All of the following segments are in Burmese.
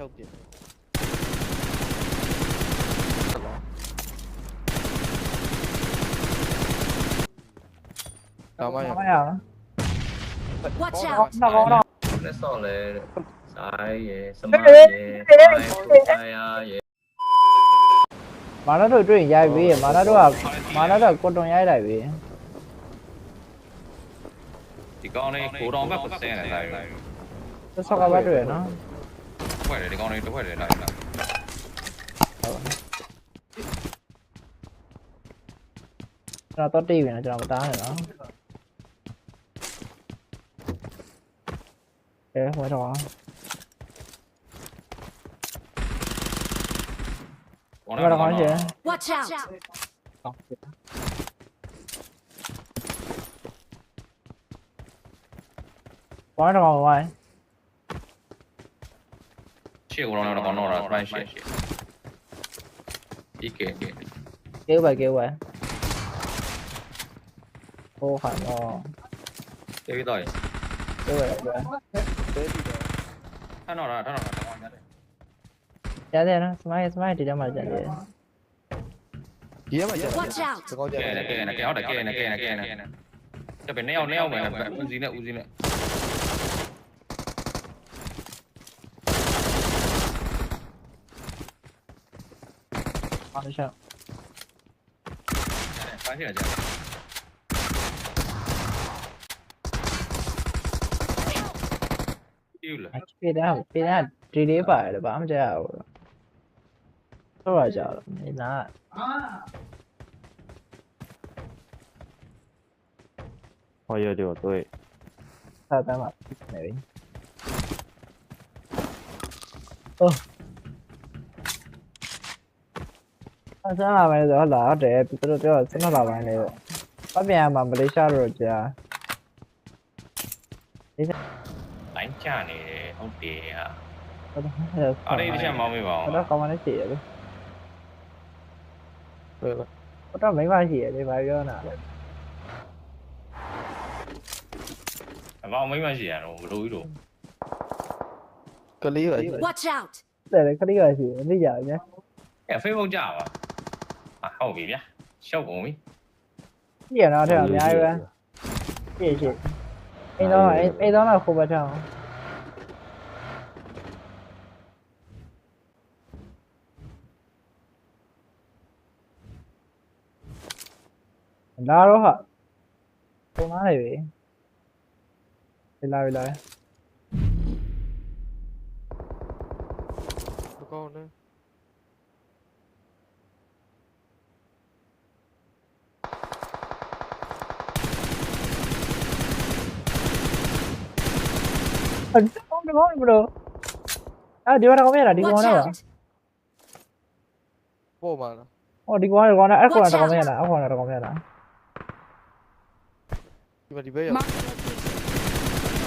choked it. Namaya. Namaya. Watch out. Namaya. Let's all it. Sai, Samaya, Samaya, mà nó được truyền dài vì mà nó được mà nó được quân đội dài đại vì thì con này cố đón bắt xe này này nó sao có bác được nó phải để con này đâu phải để lại lại nó tốt đi nó cho tao rồi đó. Để phải đó. Con nào con gì? watch out. Quá rồi ရှေ့ကိုတော့တော့ကောင်းတော့တာ front ရှေ့ PK kêu bài kêu bài ô hẳn o တေးပြီးတော့ရ kêu bài kêu bài ထပ်တော့တာထပ်တော့တာကောင်းရတယ် dạ dạ nó smile smile thì đâu mà dạ dạ ဒီရမှာကျန်တယ် Watch out! စကောင်းကျန်ကဲတယ်နဲ့ကဲနဲ့ကဲဟုတ်တယ်ကဲနဲ့ကဲနဲ့ကဲနဲ့ကျပင်နေအောင်နေအောင်ပဲဦးစီးနဲ့ဦးစီးနဲ့ เอาไม่ใช่发现这个。丢了，પેડા પેડા ટીડી પાડ બામ જા આવો થોડા ચાલો નહીં ના હોય જો તોય સાતા માં નહીં ઓહ အစမ်းလာပိုင်းဆိုဟုတ်လားဟုတ်တယ်သူတို့ပြောစနစ်လာပိုင်းလေးပေါ့ပတ်ပြန်ရမှာမလေးရှားတို့ကြာလိုင်းချနေတယ်ဟုတ်တယ်ဟာအားလေးတစ်ချက်မောင်းမိပါအောင်တော့ကောင်းမလေးရှိရလေဘယ်လိုတော့မိမရှိရလေဘာပြောနာလဲအမောင်မိမရှိရတော့ဘလို့ကြီးတော့ကလေးပါ Watch out တယ်ကလေးပါရှိတယ်သိကြပါဗျာအဲ Facebook ကြပါ ဟာဟုတ်ပြီဗျာရှုပ်ကုန်ပြီပြရတော့ထဲအများကြီးပဲပြည့်ရှင်းအိမ်တော့အိမ်တော့ကခိုးပါထအောင်လာတော့ဟာပုံသားနေပြီလေလာပြီလာကောင်းတယ် တော့တော့ဘလို့အဲ့ဒီကောင်ရတာဒီကောင်ရတာပို့မှာလားဟောဒီကောင်ရကောင်ရအဲ့ကောင်ရကောင်ရတာအဲ့ကောင်ရကောင်ရတာဒီဘက်ဒီဘက်ရ Mark the location.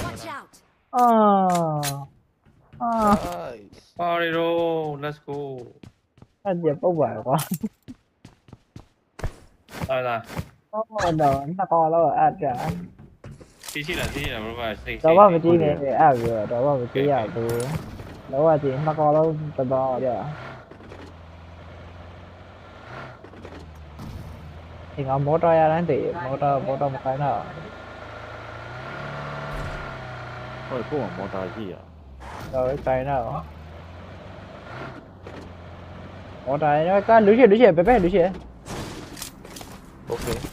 Watch out. အာအာပါရီရော let's go အဲ့ဒီပုတ်ပါရောကွာဟာလားဟောတော့နှစ်ကောင်လောက်အဲ့ကြာ သိရှိလားသိရှိလားဘုရားစိတ်တော့ဘာမကြည့်နဲ့အဲ့ပြောတော့ဘာမကြည့်ရဘူးလောကကြီးနှစ်ကောင်လုံးတတော်ကြဒီကမော်တော်ရတိုင်းတည်မော်တော်မော်တော်မခိုင်းတော့ဟိုကိုကမော်တော်ကြီးရတော့ခိုင်းတော့မော်တော်ရကလူချေလူချေပဲပဲလူချေโอเค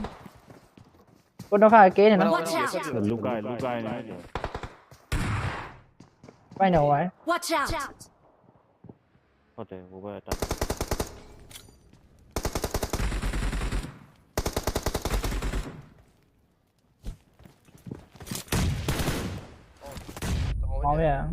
Con nó vào cái này nó. Lúc này, lúc này này. Quay nào ấy. Watch out. Có thể vô về ta. Máu vậy à?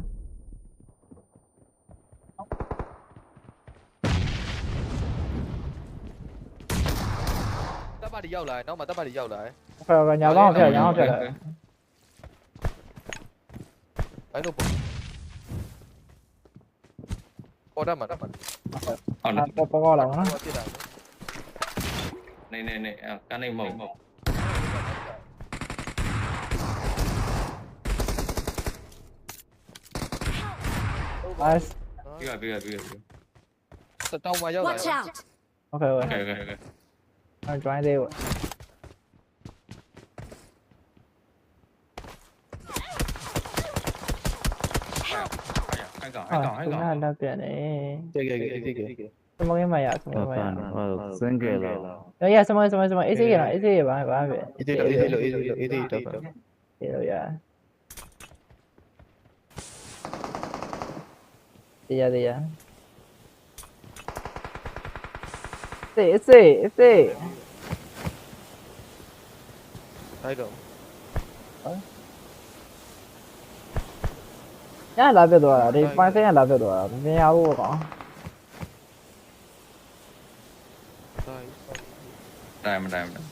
Tao ba đi dâu lại, nó mà tao ba đi dâu lại. 그래 그래 양방 없어요 양방 없어요 빨리 보 꼬라마 꼬라마 à, có có có đâu á này này này à, cái này màu nice. Bây giờ bây giờ bây giờ tao tao mà vô rồi ok ok ok ok anh cho anh đi. rồi 아, 존나 하네 스모게마야 스모게마야 어 생게라 야 스모게 스모게 스모게 이제게라 이제게 봐 봐베 이제로 이제로 이제로 이제로 이제로 야 대야 대야 세, 세, 세. 아이고. 어? Nhà là về rồi, à? đi phải thế là về rồi, về nhà luôn có. Đây mình đây mình.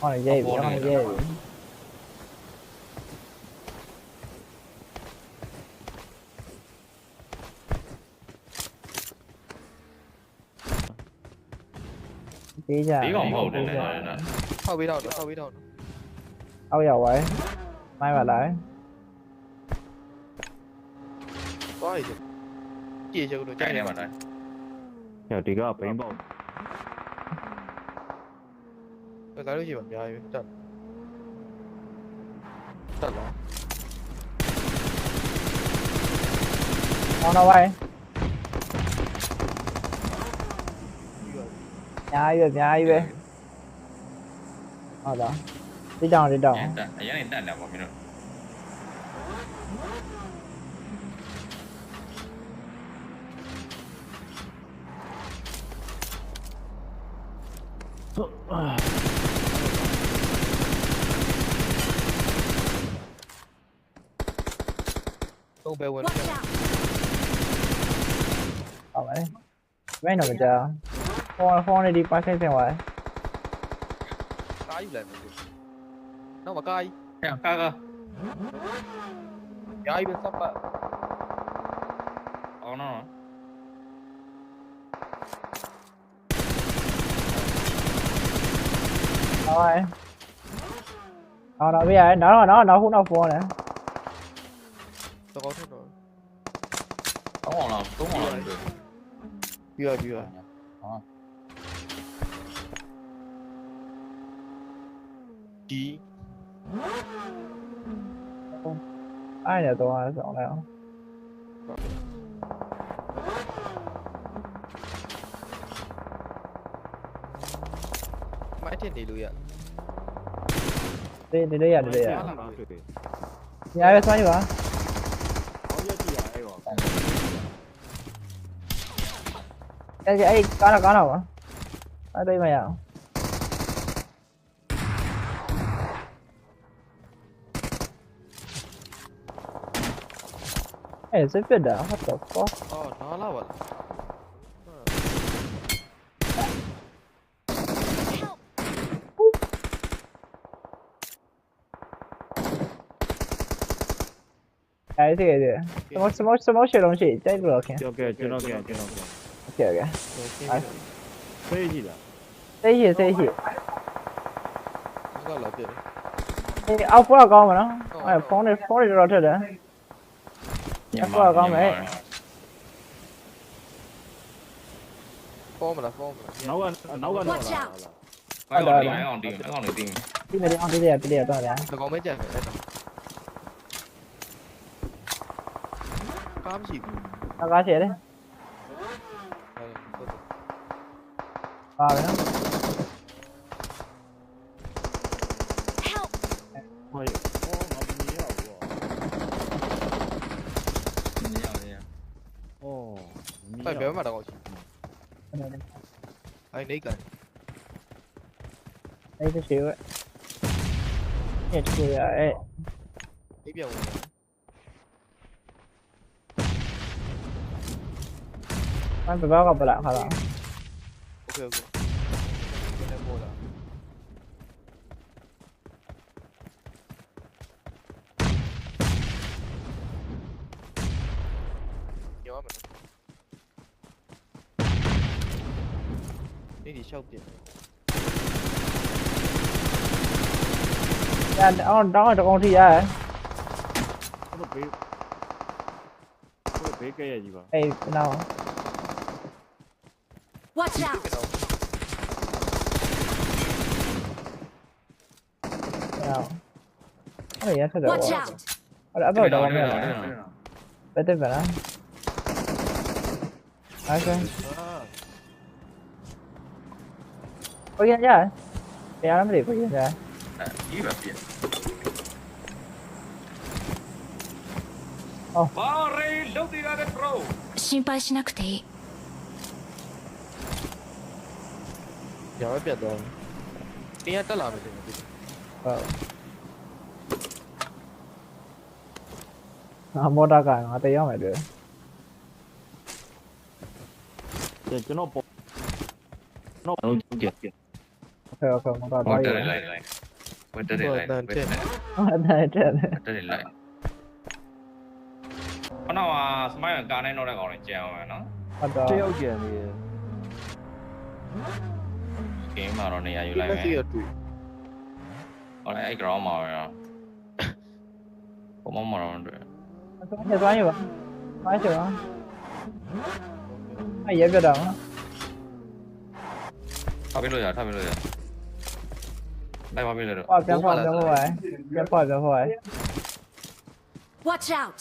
Con này dễ, con này dễ. Tí giờ. Tí còn hậu đây này này. Hậu bị đầu nữa, hậu bị đầu nữa. Âu dầu vậy. Mai vào lại 이제 기계적으로 짜내 짜내야 말아. 야 네가 메인바우 날리지 마. 야 이거 일단 일단 나. nó bay vậy, về nhai về ở đó đi đâu đi đâu Ya, tak. Ayah ni tak ada apa minum. Con bèo quên Ờ vậy. Mấy nào mà chờ. Phone, phone đi đi qua cái xe ngoài Cái lên Nó mà cay Cái cay cơ. Cái bên sắp ạ Còn ờ, nó rồi. rồi. Nó nó bây giờ nó nó nó cũng đâu vô nè. Tôi có thuốc rồi. Đúng rồi đúng rồi chưa chưa tí ai nhà tôi chọn nào ဒါတော့ဆောင်လိုက်အောင်မိုက်တင်နေလို့ရဒီဒီလေးရဒီလေးရလာတာတွေ့တယ်ညာပဲဆွမ်းယူပါဟောရက်ကြည့်ရအဲ့ဟောအဲ့ဒီအဲ့ကားတော့ကားတော့ပါအဲ့ဒီမ အောင်အဲ့စစ်ပြတာ what the fuck အော်နားလာပါလား အဲ့ဒီအဲ့ဒီစမောစမောစမောရှေလုံးရှိတိုက်လို့ခင် ကြောက်ကဲကျွန်တော်ကဲကျွန်တော်ကဲ โอเคโอเค ဖေးကြည့်လား သိရှိသိရှိ ငါလာပြတယ် အေးအောက်ပေါ်ကောင်းမနော်အဲ့ဖုန်းနဲ့ဖုန်းတွေတော့ထက်တယ် ဖောမလားဖောမလား နောက်ကနောက်ကနော်လား အဲ့ကောင်တင်းအဲ့ကောင်တင်းအဲ့ကောင်တင်း ဒီနေ့အောင်ဒီလေးဒီလေးတော့တယ် သကောမဲကြက်မယ်အဲ့တော့ကားမရှိဘူး အကားချေတယ် 나가시고 나가셔야 돼? 아 왜요? 뭐야? 어, 빨리 매운 말 나가지. 아니 내가. 내 주세요. 예 주세요. 예. 이비야 오늘. มันไปบ้ากับไปละพาละโอเคโอเคเป็นไดโบแล้วเยอะเหมือนกันนี่ดีชคดียวยันอ้อนด้อนจากองที่ยา Nó bật bế Nó bật bế cây là gì vậy? ไอ้เรา Watch out! Ano yan sa? Watch out! Wala ba? Dalawa meron. Pwede ba na? Okay. Pag yan dyan. Kaya alam rin, pag yan dyan. Hirap yan. Oh. 心配しなくていい。 ဂျာပဲပြတ်သွားတယ်တင်းကတက်လာမယ်တင်ဟုတ်ငါမော်တာကငါတရမယ်တွေ့ကျွန်တော်ပေါ့ကျွန်တော်လုံးကြည့်ကြည့်โอเคโอเคမော်တာဝါတာလိုက်လိုက်ဝါတာလိုက်ဝါတာတက်ဝါတာတက်ဝါတာလိုက်ခဏကစမိုင်းကားနိုင်တော့တဲ့ကောင်လည်းကြံအောင်ရနော်ဟုတ်တော့တယောက်ကြံနေရ கேமரோட அயுலாவே Còn lại rõ màu rồi. Cũng mong màu rồi Sao có thể toán như vậy? Toán chưa hả? Mày dễ cho đợn á Thôi biết lùi rồi, thôi biết lùi rồi. Đây qua biết rồi, được Qua kéo phòng kéo phòng vậy Kéo phòng Watch out!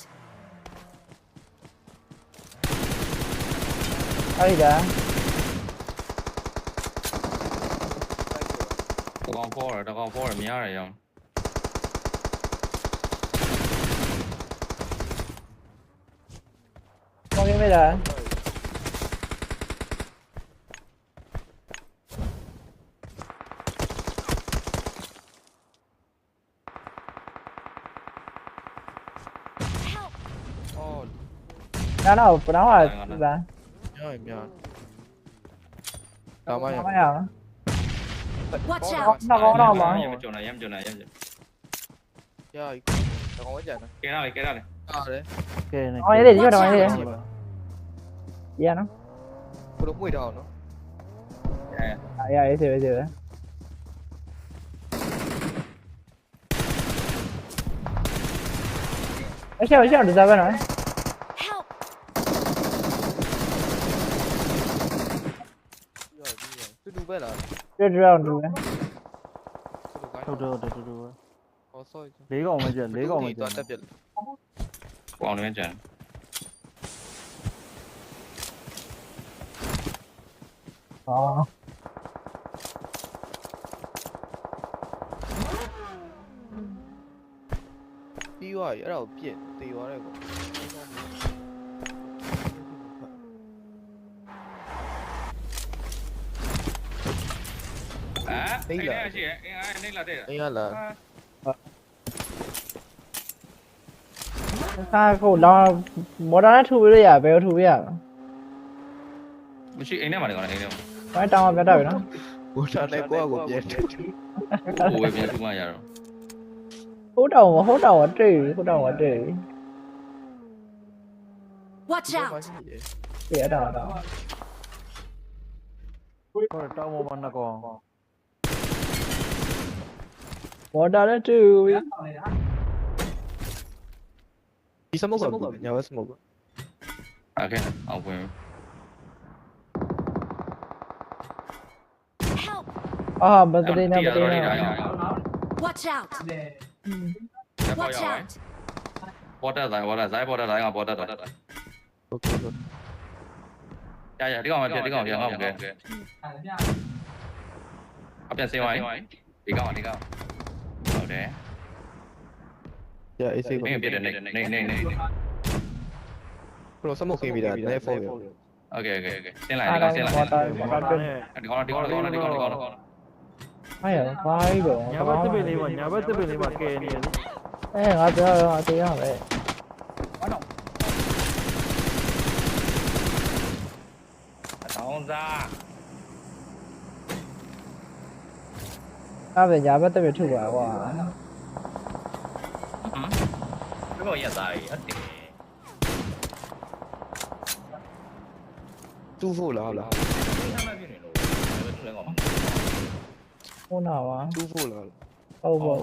Ai da Cố gắng 保尔，米二一样 cố gắng cố gắng biến hạ anh! Watch out. Nó có đâu mà. Nhưng mà chỗ này em chỗ này em. Trời. Nó có chết rồi. Cái nào này, cái nào này. Ờ đấy. Cái này. Ôi để đi đâu đấy. Dạ nó. Có đúng mùi đồ nó. Yeah. À, yeah, ấy thì bây giờ đấy. Ấy được ra bên rồi? Tôi đu bên rồi. ရှောက်ရှောက်ဒီစားပဲနော် Help! ရပြီတူတူပဲလားတွေ့တွေ့အောင်တူပဲတူတူကိုင်းဟုတ်တယ်ဟုတ်တယ်တူတူပဲဟောဆော့လေးကောင်မကျန်လေးကောင်မကျတွန်တက်ပြက်ကိုအောင်လည်းကြံဟောပြီးသွားပြီအဲ့ဒါကိုပြက်တေသွားတယ်ကော အဲအဲ့ဒါရှိရဲ့အင်းအားနေလာတဲ့အင်းရလားစာကိုလောင်းမော်ဒန်ထူပြီးရဘယ်ထူပြီးရမရှိအိမ်ထဲမှာနေကောင်အိမ်ထဲမှာမတောင်းပြတ်တော့ပြီနော်ဘူတာနဲ့ကိုယ့်အကိုပြက်တယ်ကိုဝယ်ပြန်ထူမှရတော့ဟုတ်တော့မဟုတ်တော့တွေ့ဟုတ်တော့တွေ့ Watch ဒီ out! မှာရှိတယ်ပြရတော့တော့ဟိုတောင်းပေါ်မှာနှစ်ကောင် Water နဲ့တူပြီဒီ smoke ကညာဝဲ smoke က Okay, I'll win. Help! အာဘတ်တရီနဲ့ဘတ်တရီနဲ့ Watch out! Watch out! Border တိုင်း border တိုင်း border တိုင်းက border တိုင်း Okay. Ya ya, ဒီကောင်မဖြစ်ဒီကောင်ဖြစ်ငါ့ကိုကဲ။အပြန်စင်ဝိုင်းဒီကောင်ဒီကောင် တယ်။ Yeah AC ကို မင်းပြစ်တယ်နေနေနေနေ Bro စမုတ်ခင်းပြီးတာနေဖုန်းရ Okay okay okay ဆင်းလိုက်ဒီကောင်ဆင်းလိုက်ဒီကောင်ဘာသာနဲ့ဒီကောင်ဒီကောင်ဒီကောင်ဒီကောင်ဒီကောင် အဲ့ရဘာကြီးတော့ညာဘက်သစ်ပင်လေးပါညာဘက်သစ်ပင်လေးပါကဲနေတယ်အဲငါပြောတော့အတေးရပဲဘာတော့အတောင်းစား အဲ့ပဲညာဘက်တက်ပြထုတ်ပါကွာ ဒီကောင်ရက်သားကြီးအတေ တူဖို့လားဟုတ်လား ဆမ်းမပြနေလို့ လဲကောင် ဟိုနာပါ တူးဖို့လား ဟုတ်ပေါ့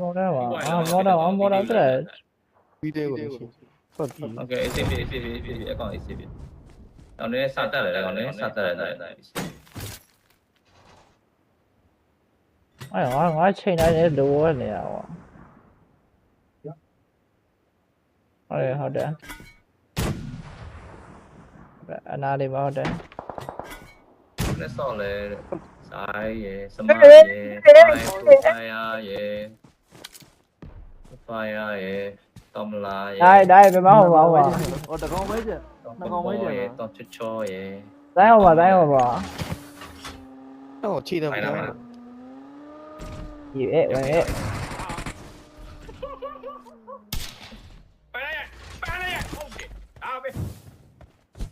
မော်ဒါပါအာမော်ဒါပါမော်ဒါတဲ့ ပြီးတဲ့ကိုမရှိဟုတ်ပြီ โอเค ACP ACP ACP အကောင် ACP တော့နည်းစတက်တယ်ကောင်နည်းစတက်တယ်တယ်အဲ့ငါငါချိန်တိုင်းလည်းလိုရနေရပါဟုတ်တယ်ဟုတ်တယ်အနာလေးပါဟုတ်တယ်နည်းစော့လဲဆိုင်ရယ်စမရယ်ဖိုင်ယာရယ်ဖိုင်ယာရယ်တော်မလာရယ်ဒါဒါပြမဟုတ်ပါဘူးပါဟောတကောင်ပဲကျ တော့ချောချောရယ်တိုင်းဟုတ်ပါတိုင်းဟုတ်ပါဟောခြေတယ်မဖိုင်လားလာဒီအဲ့ဝင်အဲ့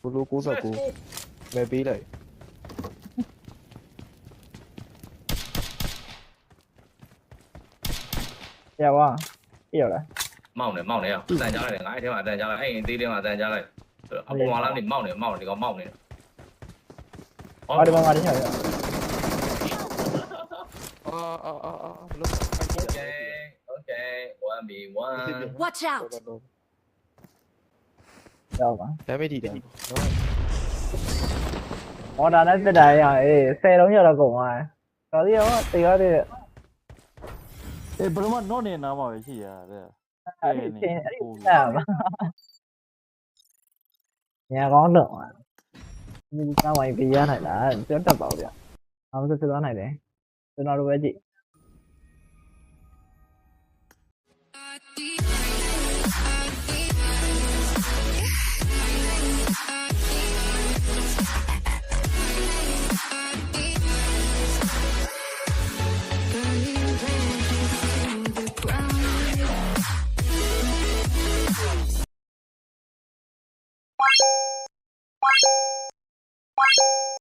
ဘလို69မဲပေးလိုက်ရပါပြရလားမောင်းနေမောင်းနေရအတန်ကြားလိုက်တယ်ငါအဲ့ထဲမှာအတန်ကြားလိုက်အဲ့ရင်သေးတယ်မှာအတန်ကြားလိုက် အပေါ်မှာလာနေမောင်းနေမောင်းနေဒီကောင်မောင်းနေဟောဒီမှာငါတင်းချောရအာအာအာအာဘလို့ Okay okay 1v1 Watch out! ရောက်ပါဒါမေးဒီတယ်နော်မော်ဒါနဲ့တက်တာရအေး10လုံးရတော့ကုန်သွားတော်သေးရောတေရောသေးအေးဘယ်လိုမှတော့နေနားမှာပဲရှိရတဲ့အဲ့ဒီချင်းအဲ့ဒီတက်ပါ ညာကောင်းတော့ဒီကောင်းဝိုင်းပြရနိုင်လားပြောတတ်ပါဦးဗျာအောင်စစသွားနိုင်တယ်ကျွန်တော်တို့ပဲကြည့်